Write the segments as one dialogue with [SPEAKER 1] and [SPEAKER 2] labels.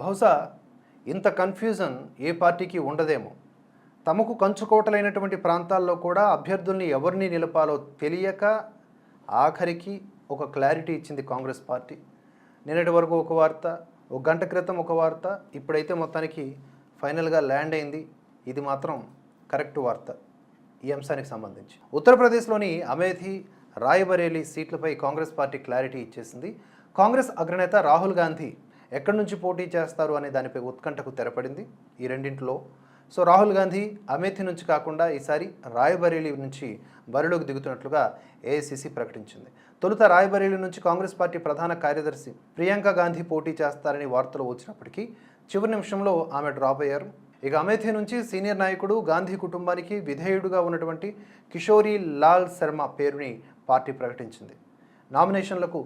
[SPEAKER 1] బహుశా ఇంత కన్ఫ్యూజన్ ఏ పార్టీకి ఉండదేమో. తమకు కంచుకోటలైనటువంటి ప్రాంతాల్లో కూడా అభ్యర్థుల్ని ఎవరిని నిలపాలో తెలియక ఆఖరికి ఒక క్లారిటీ ఇచ్చింది కాంగ్రెస్ పార్టీ. నిన్నటి వరకు ఒక వార్త ఒక గంట క్రితం ఒక వార్త ఇప్పుడైతే మొత్తానికి ఫైనల్గా ల్యాండ్ అయింది. ఇది మాత్రం కరెక్ట్ వార్త ఈ అంశానికి సంబంధించి. ఉత్తరప్రదేశ్లోని అమేథీ రాయబరేలీ సీట్లపై కాంగ్రెస్ పార్టీ క్లారిటీ ఇచ్చేసింది. కాంగ్రెస్ అగ్రనేత రాహుల్ గాంధీ ఎక్కడి నుంచి పోటీ చేస్తారు అనే దానిపై ఉత్కంఠకు తెరపడింది ఈ రెండింటిలో. సో రాహుల్ గాంధీ అమేథీ నుంచి కాకుండా ఈసారి రాయబరేలీ నుంచి బరిలోకి దిగుతున్నట్లుగా ఏఐసిసి ప్రకటించింది. తొలుత రాయబరేలీ నుంచి కాంగ్రెస్ పార్టీ ప్రధాన కార్యదర్శి ప్రియాంక గాంధీ పోటీ చేస్తారని వార్తలు వచ్చినప్పటికీ చివరి నిమిషంలో ఆమె డ్రాప్ అయ్యారు. ఇక అమేథీ నుంచి సీనియర్ నాయకుడు గాంధీ కుటుంబానికి విధేయుడుగా ఉన్నటువంటి కిషోరీ లాల్ శర్మ పేరుని పార్టీ ప్రకటించింది. నామినేషన్లకు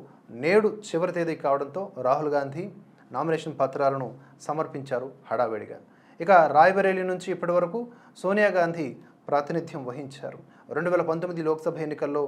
[SPEAKER 1] నేడు చివరి తేదీ కావడంతో రాహుల్ గాంధీ నామినేషన్ పత్రాలను సమర్పించారు హడావిడిగా. ఇక రాయ్బరేలీ నుంచి ఇప్పటి వరకు సోనియా గాంధీ ప్రాతినిధ్యం వహించారు. రెండు వేల పంతొమ్మిది లోక్సభ ఎన్నికల్లో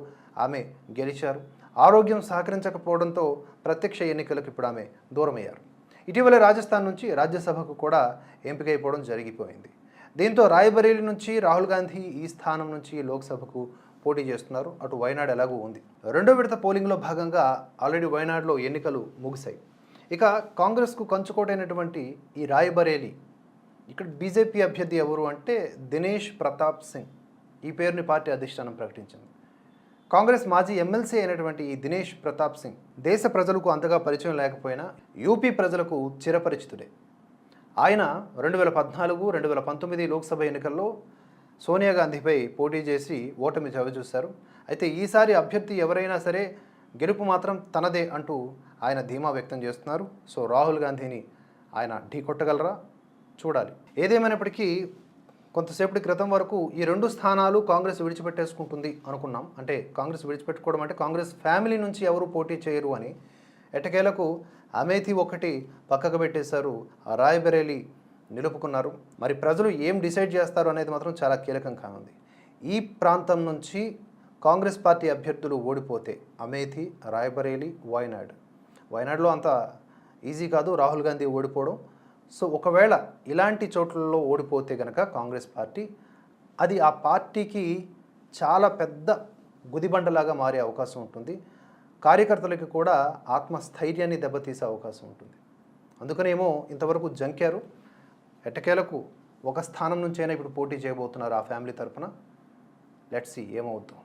[SPEAKER 1] ఆమె గెలిచారు. ఆరోగ్యం సహకరించకపోవడంతో ప్రత్యక్ష ఎన్నికలకు ఇప్పుడు ఆమె దూరమయ్యారు. ఇటీవల రాజస్థాన్ నుంచి రాజ్యసభకు కూడా ఎంపికైపోవడం జరిగిపోయింది. దీంతో రాయ్బరేలీ నుంచి రాహుల్ గాంధీ ఈ స్థానం నుంచి లోక్సభకు పోటీ చేస్తున్నారు. అటు వయనాడు ఎలాగూ ఉంది. రెండో విడత పోలింగ్లో భాగంగా ఆల్రెడీ వయనాడులో ఎన్నికలు ముగిశాయి. ఇక కాంగ్రెస్కు కంచుకోటైనటువంటి ఈ రాయబరేలి ఇక్కడ బీజేపీ అభ్యర్థి ఎవరు అంటే దినేష్ ప్రతాప్ సింగ్. ఈ పేరుని పార్టీ అధిష్టానం ప్రకటించింది. కాంగ్రెస్ మాజీ ఎమ్మెల్సీ అయినటువంటి ఈ దినేష్ ప్రతాప్ సింగ్ దేశ ప్రజలకు అంతగా పరిచయం లేకపోయినా యూపీ ప్రజలకు చిరపరిచితుడే. ఆయన రెండు వేల పద్నాలుగు రెండు వేల పంతొమ్మిది లోక్సభ ఎన్నికల్లో సోనియా గాంధీపై పోటీ చేసి ఓటమి చవిచూశారు. అయితే ఈసారి అభ్యర్థి ఎవరైనా సరే గెలుపు మాత్రం తనదే అంటూ ఆయన ధీమా వ్యక్తం చేస్తున్నారు. సో రాహుల్ గాంధీని ఆయన ఢీ కొట్టగలరా? చూడాలి. ఏదేమైనప్పటికీ కొంతసేపటి క్రితం వరకు ఈ రెండు స్థానాలు కాంగ్రెస్ విడిచిపెట్టేసుకుంటుంది అనుకున్నాం. అంటే కాంగ్రెస్ విడిచిపెట్టుకోవడం అంటే కాంగ్రెస్ ఫ్యామిలీ నుంచి ఎవరు పోటీ చేయరు అని ఎటకేలకు అమేథీ ఒకటి పక్కకు పెట్టేశారు. ఆ రాయ్బరేలీ నిలుపుకున్నారు. మరి ప్రజలు ఏం డిసైడ్ చేస్తారు అనేది మాత్రం చాలా కీలకం కానుంది ఈ ప్రాంతం నుంచి కాంగ్రెస్ పార్టీ అభ్యర్థులు ఓడిపోతే అమేథి రాయ్బరేలీ వాయనాడ్. వాయనాడ్లో అంత ఈజీ కాదు రాహుల్ గాంధీ ఓడిపోవడం. సో ఒకవేళ ఇలాంటి చోట్లలో ఓడిపోతే కనుక కాంగ్రెస్ పార్టీ అది ఆ పార్టీకి చాలా పెద్ద గుదిబండలాగా మారే అవకాశం ఉంటుంది. కార్యకర్తలకి కూడా ఆత్మస్థైర్యాన్ని దెబ్బతీసే అవకాశం ఉంటుంది. అందుకనేమో ఇంతవరకు జంకారు. ఎట్టకేలకు ఒక స్థానం నుంచైనా ఇప్పుడు పోటీ చేయబోతున్నారు ఆ ఫ్యామిలీ తరపున. Let's see ఏమవుద్దాం.